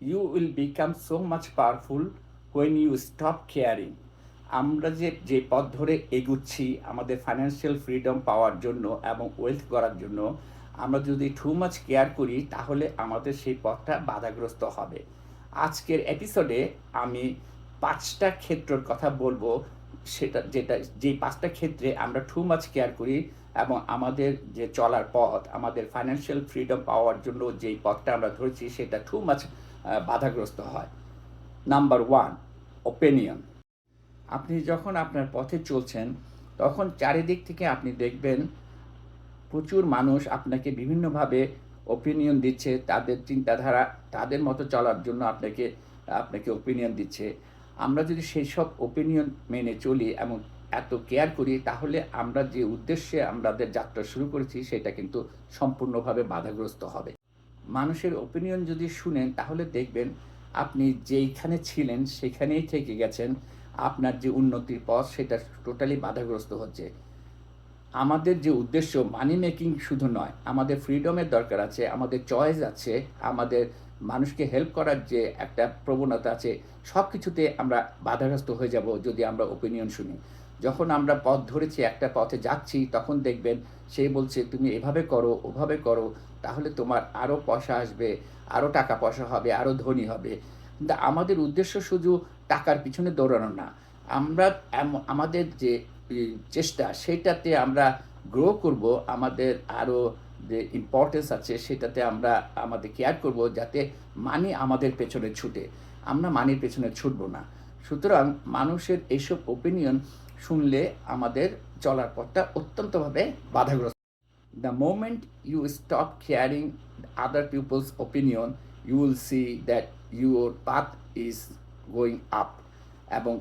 you will become so much powerful when you stop caring আমরা যে যে পথ ধরে এগুচ্ছি আমাদের ফাইন্যান্সিয়াল ফ্রিডম পাওয়ার জন্য এবং ওয়েলথ করার জন্য, আমরা যদি টু মাচ কেয়ার করি, তাহলে আমাদের সেই পথটা বাধাগ্রস্ত হবে। আজকের এপিসোডে আমি পাঁচটা ক্ষেত্রের কথা বলব। সেটা, যেটা যেই পাঁচটা ক্ষেত্রে আমরা টু মাচ কেয়ার করি এবং আমাদের যে চলার পথ, আমাদের ফাইন্যান্সিয়াল ফ্রিডম পাওয়ার জন্য যেই পথটা আমরা ধরেছি, সেটা টু মাচ বাধাগ্রস্ত হয়। নাম্বার ওয়ান ওপিনিয়ন আপনি যখন আপনার পথে চলছেন, তখন চারিদিক থেকে আপনি দেখবেন প্রচুর মানুষ আপনাকে বিভিন্নভাবে ওপিনিয়ন দিচ্ছে, তাদের চিন্তাধারা, তাদের মতো চলার জন্য আপনাকে আপনাকে ওপিনিয়ন দিচ্ছে। আমরা যদি সেই সব ওপিনিয়ন মেনে চলি এবং এত কেয়ার করি, তাহলে আমরা যে উদ্দেশ্যে আমাদের যাত্রা শুরু করেছি, সেটা কিন্তু সম্পূর্ণভাবে বাধাগ্রস্ত হবে। মানুষের ওপিনিয়ন যদি শুনেন, তাহলে দেখবেন আপনি যেইখানে ছিলেন, সেখানেই থেকে গেছেন। আপনার যে উন্নতির পথ, সেটা টোটালি বাধাগ্রস্ত হচ্ছে। আমাদের যে উদ্দেশ্য মানি মেকিং শুধু নয়, আমাদের ফ্রিডমের দরকার আছে, আমাদের চয়েস আছে, আমাদের মানুষকে হেল্প করার যে একটা প্রবণতা আছে সব কিছুতে আমরা বাধাগ্রস্ত হয়ে যাব যদি আমরা ওপিনিয়ন শুনি। যখন আমরা পথ ধরেছি, একটা পথে যাচ্ছি, তখন দেখবেন সে বলছে, তুমি এভাবে করো, ওভাবে করো, তাহলে তোমার আরও পয়সা আসবে আরও টাকা পয়সা হবে আরও ধনী হবে। কিন্তু আমাদের উদ্দেশ্য শুধু টাকার পিছনে দৌড়ানো না। আমরা আমাদের যে চেষ্টা সেটাতে আমরা গ্রো করব, আমাদের আরও যে ইম্পর্টেন্স আছে, সেটাতে আমরা আমাদের কেয়ার করব, যাতে মানি আমাদের পেছনে ছুটে। আমরা মানির পেছনে ছুটবো না। সুতরাং মানুষের এইসব ওপিনিয়ন শুনলে আমাদের চলার পথটা অত্যন্তভাবে বাধাগ্রস্ত। The moment you stop caring other peoples opinion you will see that your path is going up এবং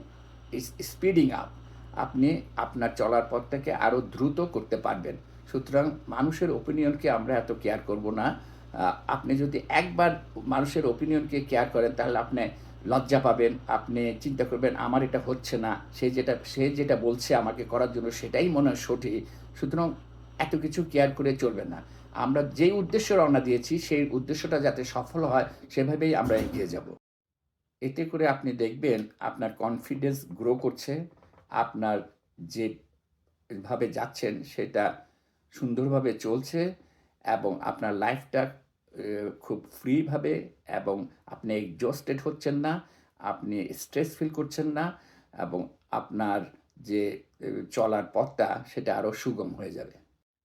ইজ স্পিডিং আপ আপনি আপনার চলার পথটাকে আরও দ্রুত করতে পারবেন। সুতরাং মানুষের ওপিনিয়নকে আমরা এত কেয়ার করব না। আপনি যদি একবার মানুষের ওপিনিয়নকে কেয়ার করেন, তাহলে আপনি লজ্জা পাবেন, আপনি চিন্তা করবেন, আমার এটা হচ্ছে না। সে যেটা সে যেটা বলছে আমাকে করার জন্য সেটাই মনে হয় সঠিক। সুতরাং এত কিছু কেয়ার করে চলবে না। আমরা যেই উদ্দেশ্য রওনা দিয়েছি, সেই উদ্দেশ্যটা যাতে সফল হয়, সেভাবেই আমরা এগিয়ে যাব। এতে করে আপনি দেখবেন, আপনার কনফিডেন্স গ্রো করছে। আপনার যে ভাবে যাচ্ছেন, সেটা সুন্দরভাবে চলছে এবং আপনার লাইফটা খুব ফ্রিভাবে এবং আপনি এক্সস্টেড হচ্ছেন না, আপনি স্ট্রেস ফিল করছেন না এবং আপনার যে চলার পথটা সেটা আরও সুগম হয়ে যাবে।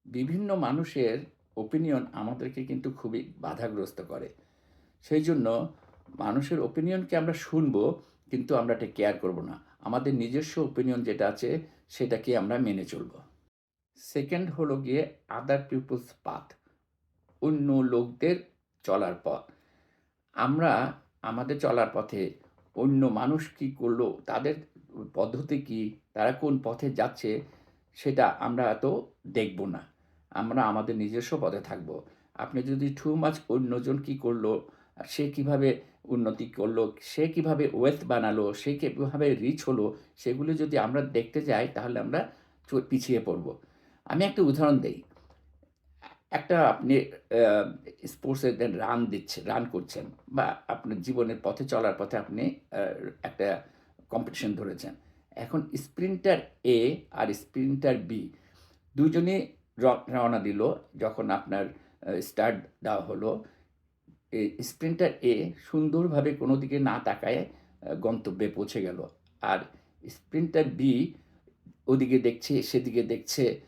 বিভিন্ন মানুষের ওপিনিয়ন আমাদেরকে কিন্তু খুবই বাধাগ্রস্ত করে। সেই জন্য মানুষের ওপিনিয়নকে আমরা শুনব কিন্তু আমরা এটা কেয়ার করব না। আমাদের নিজস্ব ওপিনিয়ন যেটা আছে সেটাকে আমরা মেনে চলব। সেকেন্ড হলো গিয়ে আদার পিপলস পাথ অন্য লোকদের চলার পথ। আমরা আমাদের চলার পথে অন্য মানুষ কি করল, তাদের পদ্ধতি কি, তারা কোন পথে যাচ্ছে, সেটা আমরা এত দেখব না। আমরা আমাদের নিজস্ব পথে থাকব। আপনি যদি টু মাছ অন্যজন কি করল, সে কীভাবে উন্নতি করল, সে কীভাবে ওয়েলথ বানালো, সে কীভাবে রিচ হলো, সেগুলো যদি আমরা দেখতে যাই, তাহলে আমরা পিছিয়ে পড়ব। আমি একটা উদাহরণ দেই। একটা আপনি স্পোর্টসে রান দিচ্ছে, রান করছেন বা আপনার জীবনের পথে চলার পথে আপনি একটা কম্পিটিশন ধরেছেন। এখন স্প্রিন্টার এ আর স্প্রিন্টার বি দুজনে র- রওনা দিল যখন আপনার স্টার্ট দেওয়া হলো। স্প্রিন্টার এ সুন্দরভাবে কোনো দিকে না তাকায় গন্তব্যে পৌঁছে গেল। আর স্প্রিন্টার বি ওদিকে দেখছে, সেদিকে দেখছে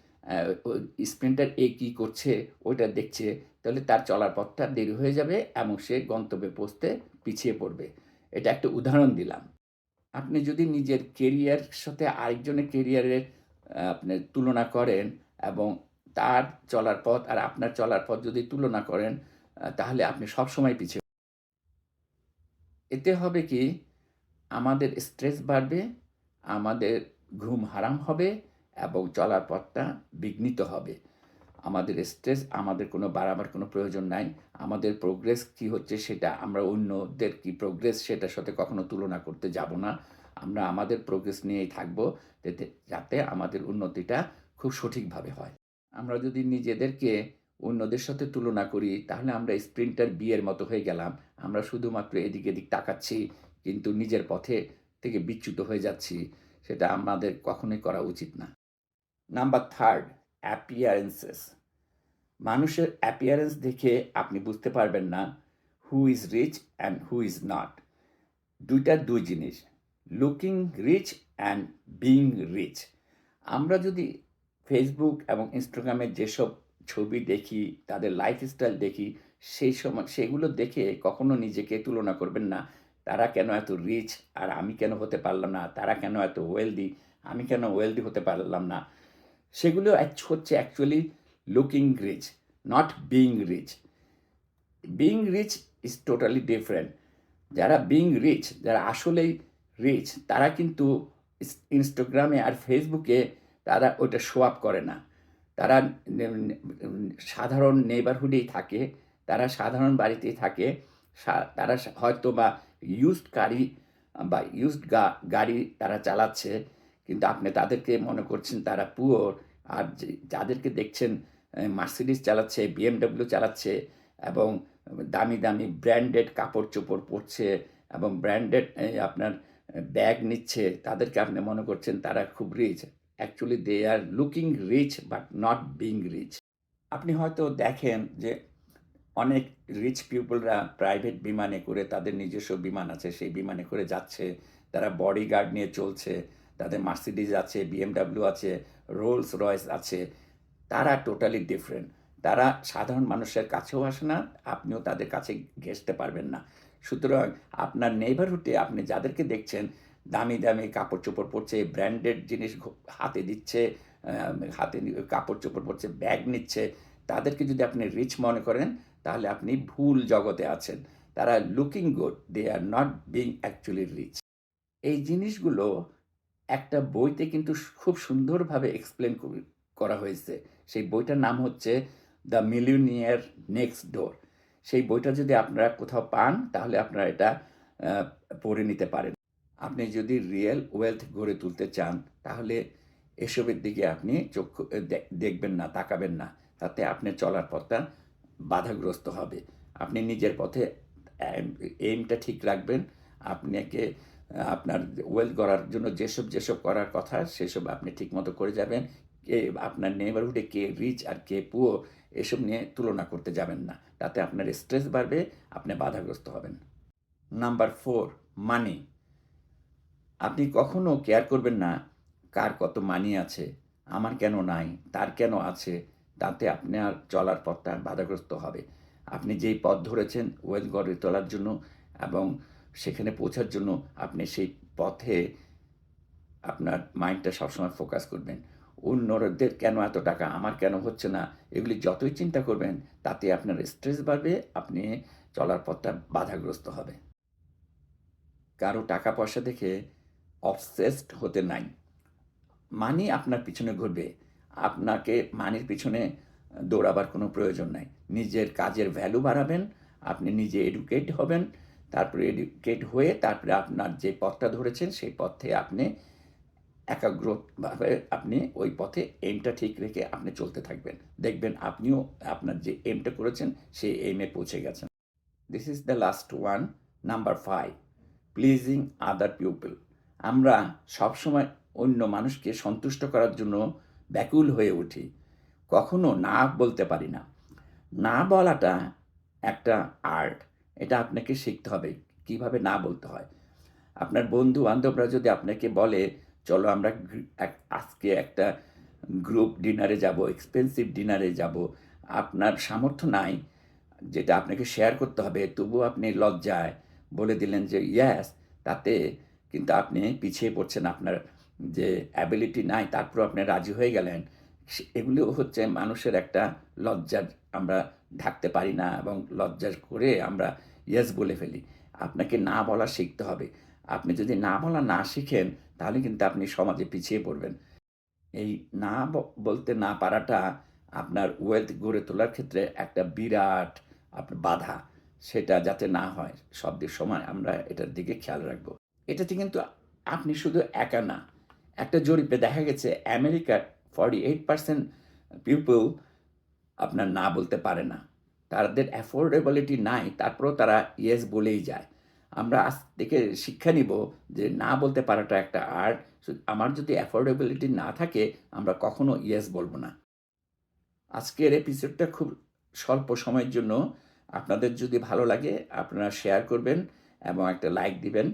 স্প্রিন্টার এ কী করছে, ওইটা দেখছে, তাহলে তার চলার পথটা দেরি হয়ে যাবে এবং সে গন্তব্যে পৌঁছতে পিছিয়ে পড়বে। এটা একটা উদাহরণ দিলাম। আপনি যদি নিজের কেরিয়ার সাথে আরেকজনের কেরিয়ারের আপনি তুলনা করেন এবং তার চলার পথ আর আপনার চলার পথ যদি তুলনা করেন তাহলে আপনি সব সময় পিছিয়ে এতে হবে কি? আমাদের স্ট্রেস বাড়বে, আমাদের ঘুম হারাম হবে এবং চলার পথটা বিঘ্নিত হবে। আমাদের স্ট্রেস আমাদের কোনো বাড়াবার কোনো প্রয়োজন নাই। আমাদের প্রোগ্রেস কি হচ্ছে সেটা আমরা অন্যদের কি প্রোগ্রেস সেটার সাথে কখনো তুলনা করতে যাব না। আমরা আমাদের প্রোগ্রেস নিয়েই থাকব যাতে যাতে আমাদের উন্নতিটা খুব সঠিকভাবে হয়। আমরা যদি নিজেদেরকে অন্যদের সাথে তুলনা করি, তাহলে আমরা স্প্রিন্টার বিয়ের মতো হয়ে গেলাম। আমরা শুধুমাত্র এদিক এদিক তাকাচ্ছি, কিন্তু নিজের পথে থেকে বিচ্যুত হয়ে যাচ্ছি। সেটা আমাদের কখনোই করা উচিত না। নাম্বার থার্ড অ্যাপিয়ারেন্সেস মানুষের অ্যাপিয়ারেন্স দেখে আপনি বুঝতে পারবেন না who is rich and who is not দুইটা দুই জিনিস looking rich and being rich আমরা যদি ফেসবুক এবং ইনস্টাগ্রামে যেসব ছবি দেখি, তাদের লাইফস্টাইল দেখি, সেই সময়, সেগুলো দেখে কখনো নিজেকে তুলনা করবেন না। তারা কেন এত রিচ আর আমি কেন হতে পারলাম না? তারা কেন এত ওয়েলদি আমি কেন ওয়েলদি হতে পারলাম না? সেগুলো হচ্ছে actually looking rich not being rich being rich is totally different যারা বিং রিচ যারা আসলেই রিচ তারা কিন্তু ইনস্টাগ্রামে আর ফেসবুকে তারা ওটা শো আপ করে না। তারা সাধারণ নেবারহুডেই থাকে, তারা সাধারণ বাড়িতেই থাকে তারা হয়তো বা ইউজড গাড়ি বা ইউজড গাড়ি তারা চালাচ্ছে কিন্তু আপনি তাদেরকে মনে করছেন তারা পুয়োর। আর যাদেরকে দেখছেন মার্সিডিস চালাচ্ছে বিএমডব্লিউ চালাচ্ছে এবং দামি দামি ব্র্যান্ডেড কাপড় চোপড় পরছে এবং ব্র্যান্ডেড আপনার ব্যাগ নিচ্ছে, তাদেরকে আপনি মনে করছেন তারা খুব rich actually they are looking rich but not being rich আপনি হয়তো দেখেন যে, অনেক রিচ পিপলরা প্রাইভেট বিমানে করে তাদের নিজস্ব বিমান আছে, সেই বিমানে করে যাচ্ছে, তারা বডি গার্ড নিয়ে চলছে। তাদের মার্সিডিজ আছে বিএমডাব্লিউ আছে রোলস রয়েস আছে, তারা টোটালি ডিফারেন্ট তারা সাধারণ মানুষের কাছেও আসে না, আপনিও তাদের কাছে ঘেসতে পারবেন না। সুতরাং আপনার নেইবারহুডে আপনি যাদেরকে দেখছেন, দামি দামি কাপড় চোপড় পরছে ব্র্যান্ডেড জিনিস হাতে দিচ্ছে হাতে কাপড় চোপড় পরছে ব্যাগ নিচ্ছে, তাদেরকে যদি আপনি রিচ মনে করেন, তাহলে আপনি ভুল জগতে আছেন। তারা looking good they are not being actually rich এই জিনিসগুলো একটা বইতে কিন্তু খুব সুন্দরভাবে এক্সপ্লেন করা হয়েছে। সেই বইটার নাম হচ্ছে দ্য মিলিয়নিয়ার নেক্সট ডোর সেই বইটা যদি আপনারা কোথাও পান, তাহলে আপনারা এটা পড়ে নিতে পারেন। আপনি যদি রিয়েল ওয়েলথ গড়ে তুলতে চান, তাহলে এসবের দিকে আপনি চক্ষু দেখবেন না, তাকাবেন না। তাতে আপনি চলার পথটা বাধাগ্রস্ত হবে। আপনি নিজের পথে এইমটা ঠিক রাখবেন। আপনাকে আপনার ওয়েলথ গড়ার জন্য যেসব যেসব করার কথা, সেসব আপনি ঠিকমতো করে যাবেন। কে, আপনার নেইবারহুডে কে রিচ আর কে পুয়ো এসব নিয়ে তুলনা করতে যাবেন না। তাতে আপনার স্ট্রেস বাড়বে, আপনি বাধাগ্রস্ত হবেন। নাম্বার ফোর মানি আপনি কখনো কেয়ার করবেন না, কার কত মানি আছে, আমার কেন নাই, তার কেন আছে, তাতে আপনার চলার পথটা বাধাগ্রস্ত হবে। আপনি যেই পথ ধরেছেন, ওয়েল গড়ে তোলার জন্য এবং সেখানে পৌঁছার জন্য আপনি সেই পথে আপনার মাইন্ডটা সবসময় ফোকাস করবেন। অন্যদের কেন এত টাকা? আমার কেন হচ্ছে না? এগুলি যতই চিন্তা করবেন, তাতে আপনার স্ট্রেস বাড়বে, আপনি চলার পথটা বাধাগ্রস্ত হবে। কারও টাকা পয়সা দেখে অবসেসড হতে নাই। মানি আপনার পিছনে ঘুরবে। আপনাকে মানির পিছনে দৌড়াবার কোনো প্রয়োজন নাই। নিজের কাজের ভ্যালু বাড়াবেন, আপনি নিজে এডুকেট হবেন তারপরে এডুকেট হয়ে তারপরে আপনার যে পথটা ধরেছেন, সেই পথে আপনি একাগ্রভাবে আপনি ওই পথে এমটা ঠিক রেখে আপনি চলতে থাকবেন। দেখবেন আপনিও আপনার যে এমটা করেছেন, সেই এমে পৌঁছে গেছেন। This is the last one number five pleasing other people আমরা সবসময় অন্য মানুষকে সন্তুষ্ট করার জন্য ব্যাকুল হয়ে উঠি। কখনো না বলতে পারি না। না বলাটা একটা আর্ট এটা আপনাকে শিখতে হবে, কীভাবে না বলতে হয়। আপনার বন্ধু বান্ধবরা যদি আপনাকে বলে, চলো আমরা আজকে একটা গ্রুপ ডিনারে যাব, এক্সপেন্সিভ ডিনারে যাব। আপনার সামর্থ্য নাই, যেটা আপনাকে শেয়ার করতে হবে, তবুও আপনি লজ্জায় বলে দিলেন যে, ইয়াস তাতে কিন্তু আপনি পিছিয়ে পড়ছেন, আপনার যে অ্যাবিলিটি নাই তারপর আপনি রাজি হয়ে গেলেন। এগুলো হচ্ছে মানুষের একটা লজ্জার, আমরা ঢাকতে পারি না এবং লজ্জা করে আমরা ইয়েস বলে ফেলি। আপনাকে না বলা শিখতে হবে। আপনি যদি না বলা না শিখেন, তাহলে কিন্তু আপনি সমাজে পিছিয়ে পড়বেন। এই না বলতে না পারাটা আপনার ওয়েলথ গড়ে তোলার ক্ষেত্রে একটা বিরাট আপনার বাধা। সেটা যাতে না হয়, সব দিক সময় আমরা এটার দিকে খেয়াল রাখব। এটাতে কিন্তু আপনি শুধু একা না, একটা জরিপে দেখা গেছে আমেরিকার ফর্টি এইট পার্সেন্ট পিপল আপনার না বলতে পারে না। তাদের অ্যাফোর্ডেবিলিটি নাই, তারপরেও তারা ইয়েস বলেই যায়। আমরা আজ থেকে শিক্ষা নিব যে না বলতে পারাটা একটা আর্ট আমার যদি অ্যাফোর্ডেবিলিটি না থাকে, আমরা কখনো ইয়েস বলব না। আজকের এপিসোডটা খুব স্বল্প সময়ের জন্য। আপনাদের যদি ভালো লাগে, আপনারা শেয়ার করবেন এবং একটা লাইক দিবেন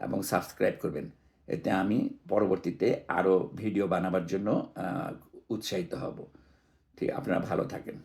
এবং সাবস্ক্রাইব করবেন। এতে আমি পরবর্তীতে আরও ভিডিও বানাবার জন্য উৎসাহিত হব। ঠিক আপনারা ভালো থাকেন।